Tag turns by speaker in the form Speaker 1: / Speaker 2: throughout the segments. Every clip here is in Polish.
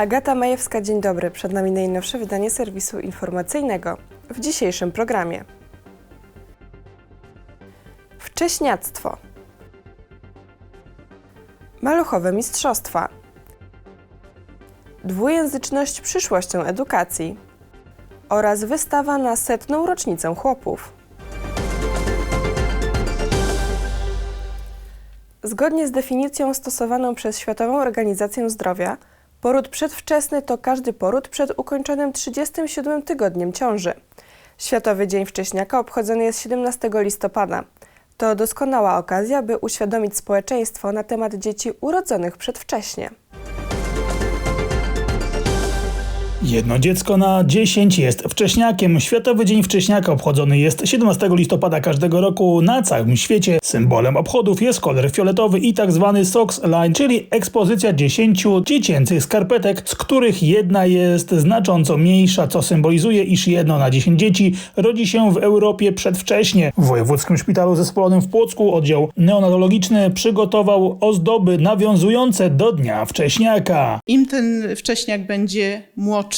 Speaker 1: Agata Majewska, dzień dobry. Przed nami najnowsze wydanie serwisu informacyjnego. W dzisiejszym programie. Wcześniactwo. Maluchowe mistrzostwa. Dwujęzyczność przyszłością edukacji. Oraz wystawa na setną rocznicę chłopów. Zgodnie z definicją stosowaną przez Światową Organizację Zdrowia, poród przedwczesny to każdy poród przed ukończonym 37 tygodniem ciąży. Światowy Dzień Wcześniaka obchodzony jest 17 listopada. To doskonała okazja, by uświadomić społeczeństwo na temat dzieci urodzonych przedwcześnie.
Speaker 2: Jedno dziecko na 10 jest wcześniakiem. Światowy Dzień Wcześniaka obchodzony jest 17 listopada każdego roku na całym świecie. Symbolem obchodów jest kolor fioletowy i tak zwany Socks Line, czyli ekspozycja 10 dziecięcych skarpetek, z których jedna jest znacząco mniejsza, co symbolizuje, iż jedno na 10 dzieci rodzi się w Europie przedwcześnie. W Wojewódzkim Szpitalu Zespołonym w Płocku oddział neonatologiczny przygotował ozdoby nawiązujące do Dnia Wcześniaka.
Speaker 3: Im ten wcześniak będzie młodszy,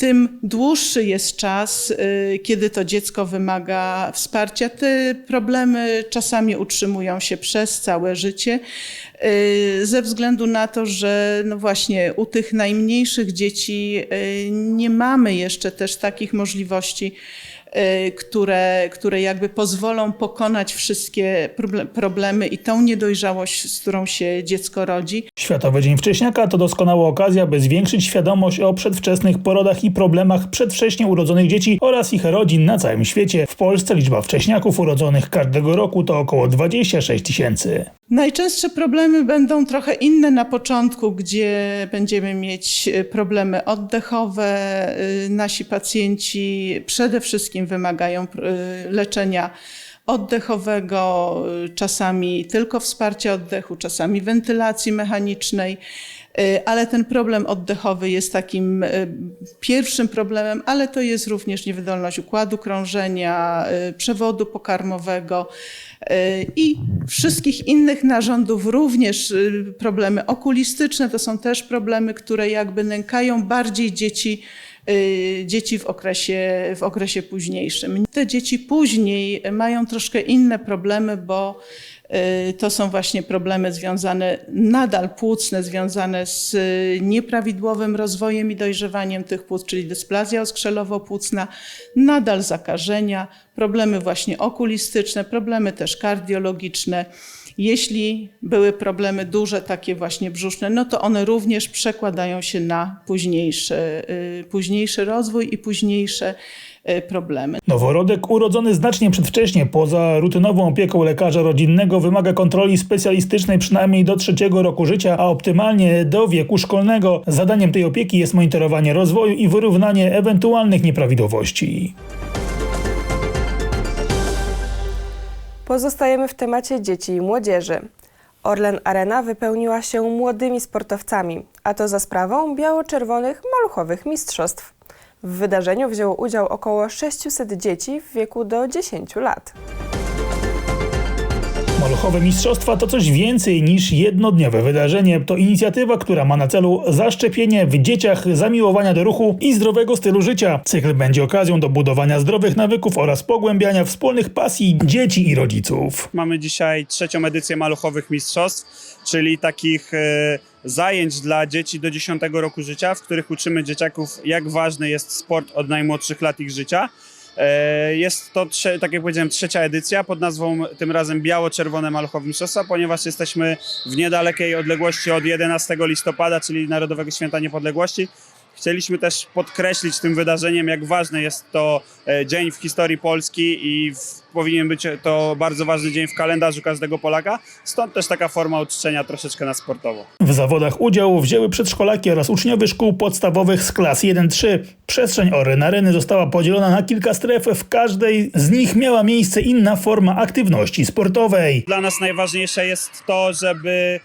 Speaker 3: tym dłuższy jest czas, y, kiedy to dziecko wymaga wsparcia. Te problemy czasami utrzymują się przez całe życie, y, ze względu na to, że no właśnie u tych najmniejszych dzieci y, nie mamy jeszcze też takich możliwości, które, które jakby pozwolą pokonać wszystkie proble- problemy i tą niedojrzałość, z którą się dziecko rodzi.
Speaker 2: Światowy Dzień Wcześniaka to doskonała okazja, by zwiększyć świadomość o przedwczesnych porodach i problemach przedwcześnie urodzonych dzieci oraz ich rodzin na całym świecie. W Polsce liczba wcześniaków urodzonych każdego roku to około 26 tysięcy.
Speaker 3: Najczęstsze problemy będą trochę inne na początku, gdzie będziemy mieć e, problemy oddechowe. Y, Nasi pacjenci przede wszystkim wymagają y, leczenia oddechowego, y, czasami tylko wsparcia oddechu, czasami wentylacji mechanicznej. Y, Ale ten problem oddechowy jest takim y, pierwszym problemem, ale to jest również niewydolność układu krążenia, przewodu pokarmowego i wszystkich innych narządów, również problemy okulistyczne. To są też problemy, które jakby nękają bardziej dzieci, dzieci w okresie, w okresie późniejszym. Te dzieci później mają troszkę inne problemy, bo y, to są właśnie problemy związane, nadal płucne, związane z y, nieprawidłowym rozwojem i dojrzewaniem tych płuc, czyli dysplazja oskrzelowo-płucna, nadal zakażenia, problemy właśnie okulistyczne, problemy też kardiologiczne. Jeśli były problemy duże, takie właśnie brzuszne, no to one również przekładają się na późniejszy, późniejszy rozwój i późniejsze y, problemy.
Speaker 2: Noworodek urodzony znacznie przedwcześnie poza rutynową opieką lekarza rodzinnego wymaga kontroli specjalistycznej przynajmniej do trzeciego roku życia, a optymalnie do wieku szkolnego. Zadaniem tej opieki jest monitorowanie rozwoju i wyrównanie ewentualnych nieprawidłowości.
Speaker 1: Pozostajemy w temacie dzieci i młodzieży. Orlen Arena wypełniła się młodymi sportowcami, a to za sprawą biało-czerwonych maluchowych mistrzostw. W wydarzeniu wzięło udział około 600 dzieci w wieku do 10 lat.
Speaker 2: Maluchowe Mistrzostwa to coś więcej niż jednodniowe wydarzenie. To inicjatywa, która ma na celu zaszczepienie w dzieciach zamiłowania do ruchu i zdrowego stylu życia. Cykl będzie okazją do budowania zdrowych nawyków oraz pogłębiania wspólnych pasji dzieci i rodziców.
Speaker 4: Mamy dzisiaj trzecią edycję Maluchowych Mistrzostw, czyli takich e, zajęć dla dzieci do 10 roku życia, w których uczymy dzieciaków, jak ważny jest sport od najmłodszych lat ich życia. E, Jest to, tak jak powiedziałem, trzecia edycja pod nazwą tym razem Biało-Czerwone Maluchowe Mistrzostwa, ponieważ jesteśmy w niedalekiej odległości od 11 listopada, czyli Narodowego Święta Niepodległości. Chcieliśmy też podkreślić tym wydarzeniem, jak ważny jest to e, dzień w historii Polski i w, powinien być to bardzo ważny dzień w kalendarzu każdego Polaka. Stąd też taka forma uczczenia troszeczkę na sportowo.
Speaker 2: W zawodach udział wzięły przedszkolaki oraz uczniowie szkół podstawowych z klas 1-3. Przestrzeń Oren Areny została podzielona na kilka stref. W każdej z nich miała miejsce inna forma aktywności sportowej.
Speaker 4: Dla nas najważniejsze jest to, żeby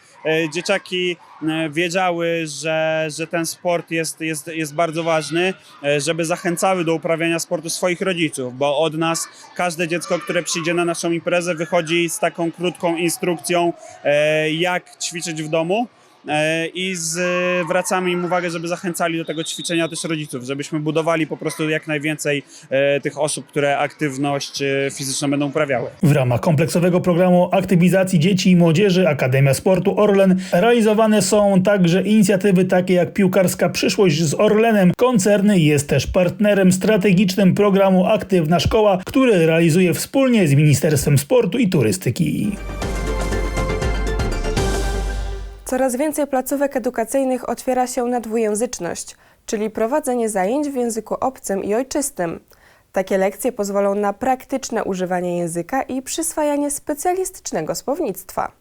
Speaker 4: dzieciaki e, wiedziały, że, że ten sport jest, jest, jest bardzo ważny, e, żeby zachęcały do uprawiania sportu swoich rodziców, bo od nas każde dziecko, które przyjdzie na naszą imprezę, wychodzi z taką krótką instrukcją, e, jak ćwiczyć w domu. E, i zwracamy im uwagę, żeby zachęcali do tego ćwiczenia też rodziców, żebyśmy budowali po prostu jak najwięcej e, tych osób, które aktywność e, fizyczną będą uprawiały.
Speaker 2: W ramach kompleksowego programu aktywizacji dzieci i młodzieży Akademia Sportu Orlen realizowane są także inicjatywy takie jak piłkarska przyszłość z Orlenem. Koncerny jest też partnerem strategicznym programu Aktywna Szkoła, który realizuje wspólnie z Ministerstwem Sportu i Turystyki.
Speaker 1: Coraz więcej placówek edukacyjnych otwiera się na dwujęzyczność, czyli prowadzenie zajęć w języku obcym i ojczystym. Takie lekcje pozwolą na praktyczne używanie języka i przyswajanie specjalistycznego słownictwa.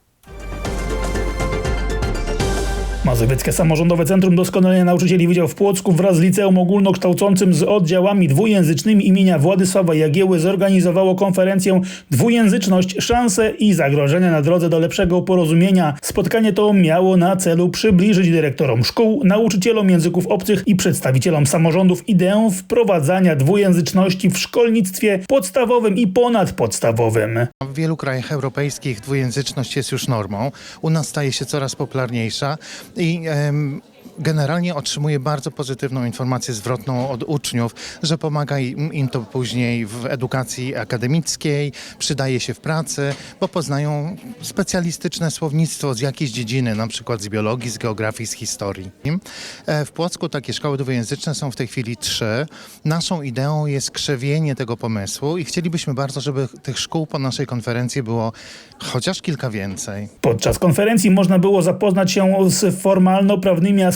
Speaker 2: Mazowieckie Samorządowe Centrum Doskonalenia Nauczycieli Wydział w Płocku wraz z Liceum Ogólnokształcącym z oddziałami dwujęzycznymi imienia Władysława Jagieły zorganizowało konferencję Dwujęzyczność, szanse i zagrożenia na drodze do lepszego porozumienia. Spotkanie to miało na celu przybliżyć dyrektorom szkół, nauczycielom języków obcych i przedstawicielom samorządów ideę wprowadzania dwujęzyczności w szkolnictwie podstawowym i ponadpodstawowym.
Speaker 5: W wielu krajach europejskich dwujęzyczność jest już normą. U nas staje się coraz popularniejsza i em, generalnie otrzymuje bardzo pozytywną informację zwrotną od uczniów, że pomaga im, to później w edukacji akademickiej, przydaje się w pracy, bo poznają specjalistyczne słownictwo z jakiejś dziedziny, na przykład z biologii, z geografii, z historii. E, W Płocku takie szkoły dwujęzyczne są w tej chwili trzy. Naszą ideą jest krzewienie tego pomysłu i chcielibyśmy bardzo, żeby tych szkół po naszej konferencji było chociaż kilka więcej.
Speaker 2: Podczas konferencji można było zapoznać się z formalno-prawnymi aspektami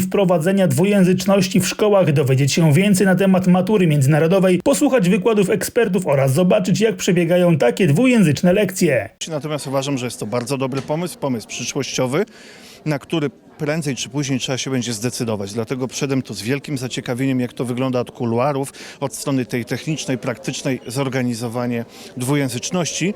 Speaker 2: wprowadzenia dwujęzyczności w szkołach, dowiedzieć się więcej na temat matury międzynarodowej, posłuchać wykładów ekspertów oraz zobaczyć, jak przebiegają takie dwujęzyczne lekcje.
Speaker 6: Natomiast uważam, że jest to bardzo dobry pomysł, pomysł przyszłościowy, na który prędzej czy później trzeba się będzie zdecydować. Dlatego przedem tu z wielkim zaciekawieniem, jak to wygląda od kuluarów, od strony tej technicznej, praktycznej, zorganizowanie dwujęzyczności.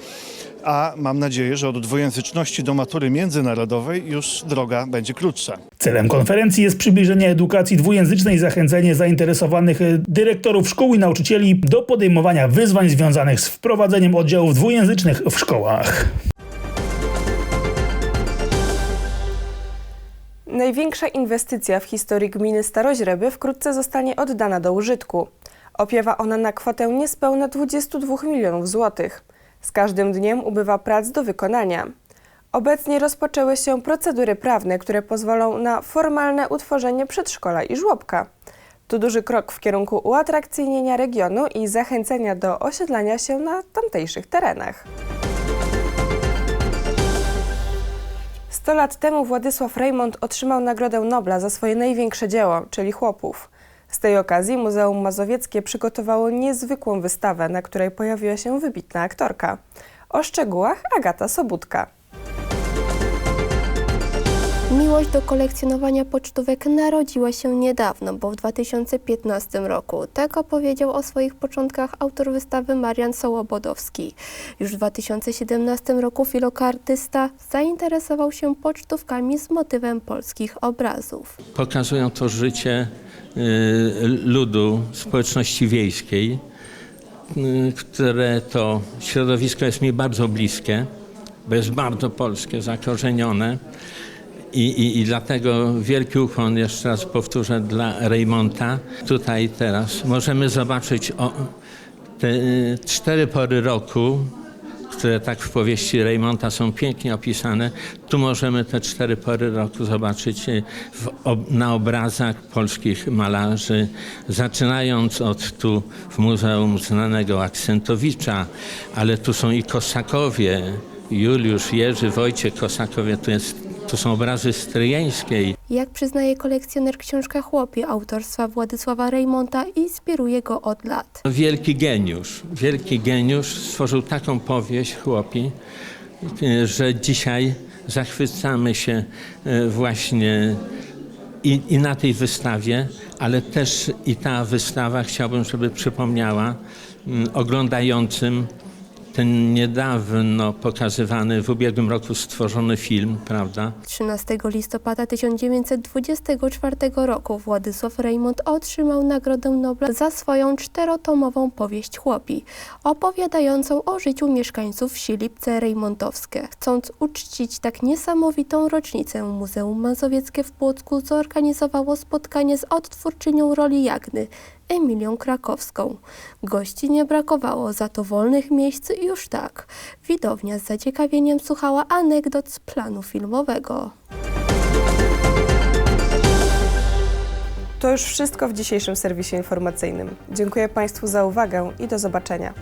Speaker 6: A mam nadzieję, że od dwujęzyczności do matury międzynarodowej już droga będzie krótsza.
Speaker 2: Celem konferencji jest przybliżenie edukacji dwujęzycznej i zachęcenie zainteresowanych e, dyrektorów szkół i nauczycieli do podejmowania wyzwań związanych z wprowadzeniem oddziałów dwujęzycznych w szkołach.
Speaker 1: Największa inwestycja w historii gminy Staroźreby wkrótce zostanie oddana do użytku. Opiewa ona na kwotę niespełna 22 milionów złotych. Z każdym dniem ubywa prac do wykonania. Obecnie rozpoczęły się procedury prawne, które pozwolą na formalne utworzenie przedszkola i żłobka. To duży krok w kierunku uatrakcyjnienia regionu i zachęcenia do osiedlania się na tamtejszych terenach. 100 lat temu Władysław Reymont otrzymał Nagrodę Nobla za swoje największe dzieło, czyli Chłopów. Z tej okazji Muzeum Mazowieckie przygotowało niezwykłą wystawę, na której pojawiła się wybitna aktorka. O szczegółach Agata Sobutka.
Speaker 7: Miłość do kolekcjonowania pocztówek narodziła się niedawno, bo w 2015 roku. Tak opowiedział o swoich początkach autor wystawy Marian Sołobodowski. Już w 2017 roku filokartysta zainteresował się pocztówkami z motywem polskich obrazów.
Speaker 8: Pokazują to życie y, ludu, społeczności wiejskiej, y, które to środowisko jest mi bardzo bliskie, bo jest bardzo polskie, zakorzenione. I, i, I dlatego wielki ukłon, jeszcze raz powtórzę, dla Reymonta. Tutaj teraz możemy zobaczyć o, te y, cztery pory roku, które tak w powieści Reymonta są pięknie opisane. Tu możemy te cztery pory roku zobaczyć y, w, na obrazach polskich malarzy, zaczynając od tu w Muzeum znanego Aksentowicza, ale tu są i Kosakowie, Juliusz, Jerzy, Wojciech Kosakowie, tu, jest, tu są obrazy stryjeńskiej.
Speaker 7: Jak przyznaje kolekcjoner książka Chłopi autorstwa Władysława Reymonta inspiruje go od lat.
Speaker 8: Wielki geniusz, wielki geniusz stworzył taką powieść chłopi, że dzisiaj zachwycamy się e, właśnie i, i na tej wystawie, ale też i ta wystawa chciałbym, żeby przypomniała mm, oglądającym ten niedawno pokazywany, w ubiegłym roku stworzony film, prawda?
Speaker 7: 13 listopada 1924 roku Władysław Reymont otrzymał Nagrodę Nobla za swoją czterotomową powieść Chłopi, opowiadającą o życiu mieszkańców wsi Lipce Rejmontowskie. Chcąc uczcić tak niesamowitą rocznicę, Muzeum Mazowieckie w Płocku zorganizowało spotkanie z odtwórczynią roli Jagny, Emilią Krakowską. Gości nie brakowało, za to wolnych miejsc już tak. Widownia z zaciekawieniem słuchała anegdot z planu filmowego.
Speaker 1: To już wszystko w dzisiejszym serwisie informacyjnym. Dziękuję Państwu za uwagę i do zobaczenia.